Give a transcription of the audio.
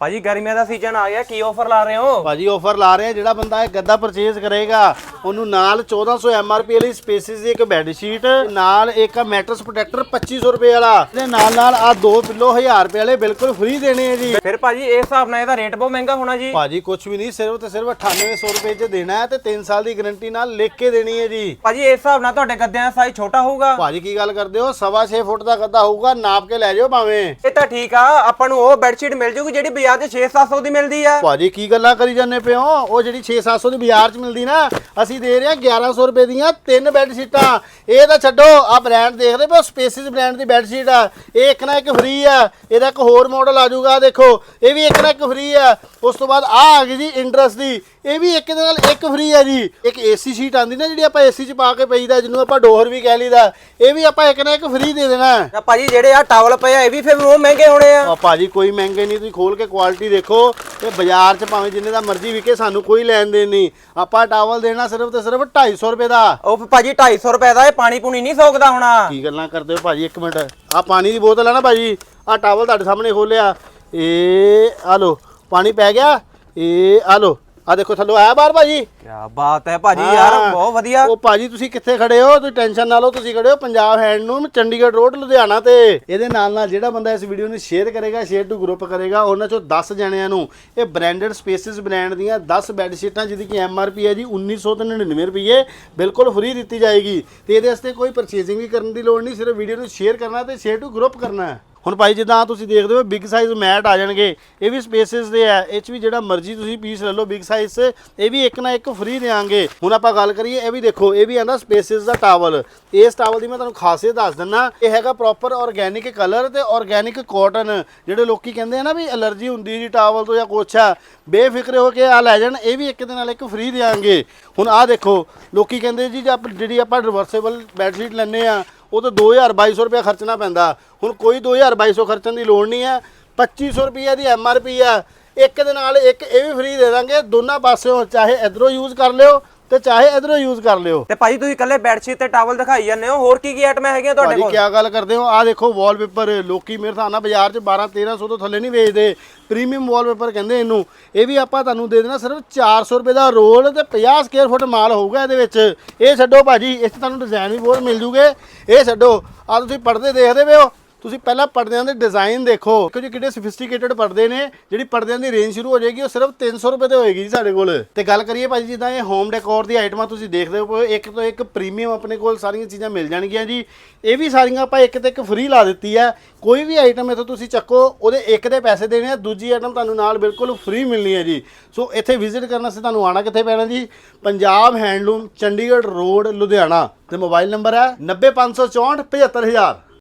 ਭਾਜੀ ਗਰਮੀਆਂ ਦਾ ਸੀਜ਼ਨ ਆ ਗਿਆ ਕੀ ਆਫਰ ਲਾ ਰਹੇ ਹੋ? ਭਾਜੀ ਆਫਰ ਲਾ ਰਹੇ ਆ ਜਿਹੜਾ ਬੰਦਾ ਇਹ ਗੱਦਾ ਪਰਚੇਜ਼ ਕਰੇਗਾ ਉਹਨੂੰ ਨਾਲ 1400 ਐਮਆਰਪੀ ਵਾਲੀ ਸਪੇਸਿਸ ਦੀ ਇੱਕ ਬੈੱਡ ਸ਼ੀਟ ਨਾਲ ਇੱਕ ਮੈਟਰਸ ਪ੍ਰੋਟੈਕਟਰ 2500 ਰੁਪਏ ਵਾਲਾ। ਇਹਦੇ ਨਾਲ ਨਾਲ ਆ ਦੋ ਪਿੱਲੋ 1000 ਰੁਪਏ ਵਾਲੇ ਬਿਲਕੁਲ ਫ੍ਰੀ ਦੇਣੇ ਆ ਜੀ। ਫਿਰ ਭਾਜੀ ਇਸ ਹਿਸਾਬ ਨਾਲ ਇਹਦਾ ਰੇਟ ਬਹੁਤ ਮਹਿੰਗਾ ਹੋਣਾ ਜੀ। ਭਾਜੀ ਕੁਝ ਵੀ ਨਹੀਂ ਸਿਰਫ ਤੇ ਸਿਰਫ 9800 ਰੁਪਏ ਚ ਦੇਣਾ ਹੈ ਤੇ 3 ਸਾਲ ਦੀ ਗਾਰੰਟੀ ਨਾਲ ਲਿਖ ਕੇ ਦੇਣੀ ਹੈ ਜੀ। ਭਾਜੀ ਇਸ ਹਿਸਾਬ ਨਾਲ ਤੁਹਾਡੇ ਗੱਦਿਆਂ ਦਾ ਸਾਈਜ਼ ਛੋਟਾ ਹੋਊਗਾ। ਭਾਜੀ ਕੀ ਗੱਲ ਕਰਦੇ ਹੋ? ਸਵਾ 6 ਫੁੱਟ ਦਾ ਗੱਦਾ ਹੋਊਗਾ ਨਾਪ ਕੇ ਲੈ ਜਾਓ ਭਾਵੇਂ। ਇਹ ਤਾਂ ਠੀਕ ਆ ਆਪਾਂ ਨੂੰ ਉਹ ਬੈੱਡਸ਼ੀਟ ਮਿਲ ਜੂਗੀ ਜਿਹੜੀ ਬਾਜ਼ਾਰ 6-700 ਦੀ ਮਿਲਦੀ ਆ। ਭਾਜੀ, ਕੀ ਗੱਲਾਂ ਕਰੀ ਜਾਂਦੇ ਪਿਓ ਉਹ ਜਿਹੜੀ 6-700 ਦੀ ਬਾਜ਼ਾਰ 'ਚ ਮਿਲਦੀ ਨਾ, ਅਸੀਂ ਦੇ ਰਹੇ ਹਾਂ 1100 ਰੁਪਏ ਦੀਆਂ ਤਿੰਨ ਬੈੱਡ ਸ਼ੀਟਾਂ ਇਹ ਤਾਂ ਛੱਡੋ ਆ ਬ੍ਰਾਂਡ ਦੇਖਦੇ ਪਿਓ ਸਪੇਸਿਸ ਬ੍ਰਾਂਡ ਦੀ ਬੈੱਡ ਸ਼ੀਟ ਆ। ਇਹ ਇੱਕ ਨਾ ਇੱਕ ਫ੍ਰੀ ਆ। ਇਹਦਾ ਇੱਕ ਹੋਰ ਮਾਡਲ ਆ ਜਾਊਗਾ ਦੇਖੋ, ਇਹ ਵੀ ਇੱਕ ਨਾ ਇੱਕ ਫ੍ਰੀ ਆ। ਉਸ ਤੋਂ ਬਾਅਦ ਆ ਆ ਗਈ ਜੀ ਇੰਡਰਸ ਦੀ। ਇਹ ਵੀ ਇੱਕ ਦੇ ਨਾਲ ਇੱਕ ਫ੍ਰੀ ਆ ਜੀ। ਇੱਕ ਏਸੀ ਸ਼ੀਟ ਆਂਦੀ ਨਾ ਜਿਹੜੀ ਆਪਾਂ ਏਸੀ 'ਚ ਪਾ ਕੇ ਪਈਦਾ ਜਿਹਨੂੰ ਆਪਾਂ ਡੋਰ ਵੀ ਕਹਿ ਲਈਦਾ। ਇਹ ਵੀ ਆਪਾਂ ਇੱਕ ਨਾ ਇੱਕ ਫ੍ਰੀ ਦੇ ਦੇਣਾ। ਹੈ। ਤਾਂ ਭਾਜੀ ਜਿਹੜੇ ਆ ਟਾਵਲ ਪਏ ਆ ਇਹ ਵੀ ਫਿਰ ਉਹ ਮਹਿੰਗੇ ਹੋਣੇ ਆ। ਆ ਭਾਜੀ ਕੋਈ ਮਹਿੰਗੇ ਨਹੀਂ ਤੁਸੀਂ ਖੋਲ ਕੇ ਕੁਆਲਿਟੀ ਦੇਖੋ ਤੇ ਬਾਜ਼ਾਰ 'ਚ ਭਾਵੇਂ ਜਿੰਨੇ ਦਾ ਮਰਜ਼ੀ ਵਿਕੇ ਸਾਨੂੰ ਕੋਈ ਲੈਣ ਦੇਣ ਨਹੀਂ। ਆਪਾਂ ਟਾਵਲ ਦੇਣਾ ਸਿਰਫ ਤੇ ਸਿਰਫ 250 ਰੁਪਏ ਦਾ। ਉਹ ਫਿਰ ਭਾਜੀ 250 ਰੁਪਏ ਦਾ ਇਹ ਪਾਣੀ ਪੂਣੀ ਨਹੀਂ ਸੋਕਦਾ ਹੋਣਾ। ਕੀ ਗੱਲਾਂ ਕਰਦੇ ਹੋ ਭਾਜੀ ਇੱਕ ਮਿੰਟ। ਆ ਪਾਣੀ ਦੀ ਬੋਤਲ ਆ ਨਾ ਭਾਜੀ ਆ ਟਾਵਲ ਤੁਹਾਡੇ ਸਾਹਮਣੇ ਖੋਲਿਆ ਇਹ ਆ ਲੋ ਪਾਣੀ ਪੈ ਗਿਆ। ਇਹ ਆ ਲੋ ਆ ਦੇਖੋ ਥੱਲੋਂ ਆਇਆ ਬਾਹਰ ਭਾਜੀ? ਕੀ ਬਾਤ ਹੈ ਭਾਜੀ ਯਾਰ ਹਾਂ। ਬਹੁਤ ਵਧੀਆ। ਉਹ ਭਾਜੀ ਤੁਸੀਂ ਕਿੱਥੇ ਖੜੇ ਹੋ? ਤੁਸੀਂ ਟੈਨਸ਼ਨ ਨਾ ਲਓ ਤੁਸੀਂ ਖੜੇ ਹੋ ਪੰਜਾਬ ਹੈਂਡਲੂਮ ਚੰਡੀਗੜ੍ਹ ਰੋਡ ਲੁਧਿਆਣਾ ਤੇ। ਇਹਦੇ ਨਾਲ ਨਾਲ ਜਿਹੜਾ ਬੰਦਾ ਇਸ ਵੀਡੀਓ ਨੂੰ ਸ਼ੇਅਰ ਕਰੇਗਾ ਸ਼ੇਅਰ ਟੂ ਗਰੁੱਪ ਕਰੇਗਾ ਉਹਨਾਂ ਚੋਂ 10 ਜਣਿਆਂ ਨੂੰ ਇਹ ਬ੍ਰਾਂਡਡ ਸਪੇਸਿਸ ਬ੍ਰਾਂਡ ਦੀਆਂ 10 ਬੈੱਡ ਸ਼ੀਟਾਂ ਜਿਹਦੀ ਕਿ ਐਮਆਰਪੀ ਹੈ ਜੀ 1999 ਰੁਪਏ ਬਿਲਕੁਲ ਫ੍ਰੀ ਦਿੱਤੀ ਜਾਏਗੀ। ਤੇ ਇਹਦੇ ਵਾਸਤੇ ਕੋਈ ਪਰਚੇਜ਼ਿੰਗ ਵੀ ਕਰਨ ਦੀ ਲੋੜ ਨਹੀਂ ਸਿਰਫ ਵੀਡੀਓ ਨੂੰ ਸ਼ੇਅਰ ਕਰਨਾ ਤੇ ਸ਼ੇਅਰ ਟੂ ਗਰੁੱਪ ਕਰਨਾ ਹੈ। ਹੁਣ ਭਾਈ ਜਿੱਦਾਂ ਤੁਸੀਂ ਦੇਖਦੇ ਹੋ ਬਿਗ ਸਾਈਜ਼ ਮੈਟ ਆ ਜਾਣਗੇ, ਇਹ ਵੀ ਸਪੇਸਿਸ ਦੇ ਆ, ਇਹ ਚ ਵੀ ਜਿਹੜਾ ਮਰਜ਼ੀ ਤੁਸੀਂ ਪੀਸ ਲੈ ਲਓ ਬਿਗ ਸਾਈਜ਼ ਇਹ ਵੀ ਇੱਕ ਨਾ ਇੱਕ ਫ੍ਰੀ ਦੇਾਂਗੇ ਹੁਣ ਆਪਾਂ ਗੱਲ ਕਰੀਏ, ਇਹ ਵੀ ਦੇਖੋ, ਇਹ ਵੀ ਆਂਦਾ ਸਪੇਸਿਸ ਦਾ ਟਾਵਲ ਇਸ ਟਾਵਲ ਦੀ ਮੈਂ ਤੁਹਾਨੂੰ ਖਾਸੀਅਤ ਦੱਸ ਦਿੰਨਾ, ਇਹ ਹੈਗਾ ਪ੍ਰੋਪਰ ਆਰਗੇਨਿਕ ਕਲਰ ਤੇ ਆਰਗੇਨਿਕ ਕਾਟਨ ਜਿਹੜੇ ਲੋਕੀ ਕਹਿੰਦੇ ਆ ਨਾ ਵੀ ਐਲਰਜੀ ਹੁੰਦੀ ਜੀ ਟਾਵਲ ਤੋਂ ਜਾਂ ਕੁਛ ਆ, ਬੇਫਿਕਰੇ ਹੋ ਕੇ ਆ ਲੈ ਜਾਣ, ਇਹ ਵੀ ਇੱਕ ਦੇ ਨਾਲ ਇੱਕ ਫ੍ਰੀ ਦੇਾਂਗੇ ਹੁਣ ਆਹ ਦੇਖੋ, ਲੋਕੀ ਕਹਿੰਦੇ ਜੀ ਜੇ ਜਿਹੜੀ ਆਪਾਂ ਰਿਵਰਸੇਬਲ ਬੈੱਡ ਸ਼ੀਟ ਲੈਂਦੇ ਆ ਉਹ ਤਾਂ 2000 2200 ਰੁਪਏ ਖਰਚਣਾ ਪੈਂਦਾ। ਹੁਣ ਕੋਈ 2000 2200 ਖਰਚਣ ਦੀ ਲੋੜ ਨਹੀਂ ਹੈ। 2500 ਰੁਪਏ ਦੀ ਐਮਆਰਪੀ ਆ। ਇੱਕ ਦੇ ਨਾਲ ਇੱਕ ਇਹ ਵੀ ਫ੍ਰੀ ਦੇ ਦਾਂਗੇ। ਦੋਨਾਂ ਪਾਸਿਓਂ ਚਾਹੇ ਇਧਰੋਂ ਯੂਜ਼ ਕਰ ਲਿਓ ਤੇ ਚਾਹੇ ਇਧਰੋਂ ਯੂਜ਼ ਕਰ ਲਿਓ। ਤੇ ਭਾਜੀ ਤੁਸੀਂ ਇਕੱਲੇ ਬੈੱਡਸ਼ੀਟ ਤੇ ਟਾਵਲ ਦਿਖਾਈ ਜਾਂਦੇ ਹੋ ਹੋਰ ਕੀ ਕੀ ਆਈਟਮਾਂ ਹੈਗੀਆਂ ਤੁਹਾਡੇ ਭਾਜੀ ਕੋਲ? ਕੀ ਗੱਲ ਕਰਦੇ ਹੋ? ਆ ਦੇਖੋ ਵਾਲਪੇਪਰ ਲੋਕੀ ਮੇਰੇ ਹਿਸਾਬ ਨਾਲ ਬਾਜ਼ਾਰ 'ਚ 12 1300 ਤੋਂ ਥੱਲੇ ਨਹੀਂ ਵੇਚਦੇ। ਪ੍ਰੀਮੀਅਮ ਵਾਲਪੇਪਰ ਕਹਿੰਦੇ ਇਹਨੂੰ। ਇਹ ਵੀ ਆਪਾਂ ਤੁਹਾਨੂੰ ਦੇ ਦੇਣਾ ਸਿਰਫ 400 ਰੁਪਏ ਦਾ ਰੋਲ ਤੇ 50 ਸਕੁਅਰ ਫੁੱਟ ਮਾਲ ਹੋਊਗਾ ਇਹਦੇ ਵਿੱਚ। ਇਹ ਛੱਡੋ ਭਾਜੀ ਇਸ 'ਚ ਤੁਹਾਨੂੰ ਡਿਜ਼ਾਈਨ ਵੀ ਬਹੁਤ ਮਿਲ ਜੂਗੇ। ਇਹ ਛੱਡੋ। ਆ ਤੁਸੀਂ ਪਰਦੇ ਦੇਖਦੇ ਪਏ ਹੋ। ਤੁਸੀਂ ਪਹਿਲਾਂ ਪਰਦਿਆਂ ਦੇ ਡਿਜ਼ਾਈਨ ਦੇਖੋ। ਕਿਉਂਕਿ ਜੀ ਕਿੰਨੇ ਸਫਿਸਟੀਕੇਟਡ ਪਰਦੇ ਨੇ। ਜਿਹੜੀ ਪਰਦਿਆਂ ਦੀ ਰੇਂਜ ਸ਼ੁਰੂ ਹੋ ਜਾਏਗੀ, ਉਹ ਸਿਰਫ 300 ਰੁਪਏ ਤੇ ਹੋਏਗੀ ਜੀ ਸਾਡੇ ਕੋਲ। ਤੇ ਗੱਲ ਕਰੀਏ ਭਾਜੀ ਜਿੱਦਾਂ ਇਹ ਹੋਮ ਡੈਕੋਰ ਦੀ ਆਈਟਮਾਂ ਤੁਸੀਂ ਦੇਖਦੇ ਹੋ, ਇੱਕ ਤੋਂ ਇੱਕ ਪ੍ਰੀਮੀਅਮ ਆਪਣੇ ਕੋਲ ਸਾਰੀਆਂ ਚੀਜ਼ਾਂ ਮਿਲ ਜਾਣਗੀਆਂ ਜੀ। ਇਹ ਵੀ ਸਾਰੀਆਂ ਆਪਾਂ ਇੱਕ ਤੇ ਇੱਕ ਫ੍ਰੀ ਲਾ ਦਿੱਤੀ ਹੈ ਕੋਈ ਵੀ ਆਈਟਮ ਇਥੋਂ ਤੁਸੀਂ ਚੱਕੋ, ਉਹਦੇ ਇੱਕ ਦੇ ਪੈਸੇ ਦੇਣੇ ਆ, ਦੂਜੀ ਆਈਟਮ ਤੁਹਾਨੂੰ ਨਾਲ ਬਿਲਕੁਲ ਫ੍ਰੀ ਮਿਲਣੀ ਹੈ ਜੀ। ਸੋ ਇੱਥੇ ਵਿਜ਼ਿਟ ਕਰਨ ਵਾਸਤੇ ਤੁਹਾਨੂੰ ਆਣਾ ਕਿੱਥੇ ਪੈਣਾ ਜੀ? Punjab Handloom Chandigarh road Ludhiana. ਤੇ ਮੋਬਾਈਲ ਨੰਬਰ ਹੈ 90564 75000